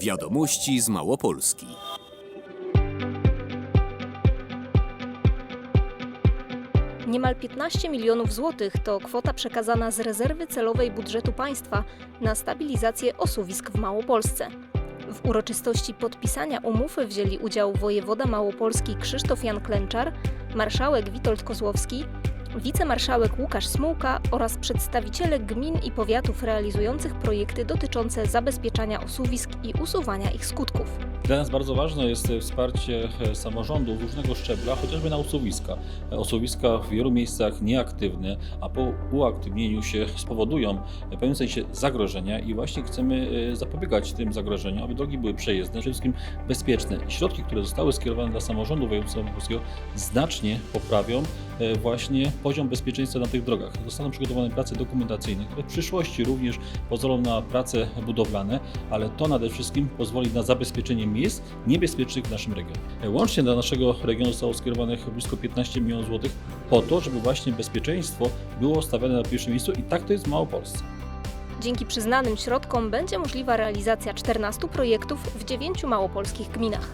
Wiadomości z Małopolski. Niemal 15 milionów złotych to kwota przekazana z rezerwy celowej budżetu państwa na stabilizację osuwisk w Małopolsce. W uroczystości podpisania umów wzięli udział wojewoda małopolski Krzysztof Jan Klęczar, marszałek Witold Kozłowski, wicemarszałek Łukasz Smułka oraz przedstawiciele gmin i powiatów realizujących projekty dotyczące zabezpieczania osuwisk i usuwania ich skutków. Dla nas bardzo ważne jest e, wsparcie e, samorządów różnego szczebla, chociażby na osuwiska. E, Osuwiska w wielu miejscach nieaktywne, a po uaktywnieniu się spowodują w pewnym sensie zagrożenia i właśnie chcemy e, zapobiegać tym zagrożeniom, aby drogi były przejezdne, przede wszystkim bezpieczne. Środki, które zostały skierowane dla samorządu województwa polskiego znacznie poprawią e, właśnie poziom bezpieczeństwa na tych drogach. Zostaną przygotowane prace dokumentacyjne, które w przyszłości również pozwolą na prace budowlane, ale to nade wszystkim pozwoli na zabezpieczenie miejsc niebezpiecznych w naszym regionie. E, Łącznie do naszego regionu zostało skierowanych blisko 15 milionów złotych po to, żeby właśnie bezpieczeństwo było stawiane na pierwszym miejscu i tak to jest w Małopolsce. Dzięki przyznanym środkom będzie możliwa realizacja 14 projektów w 9 małopolskich gminach.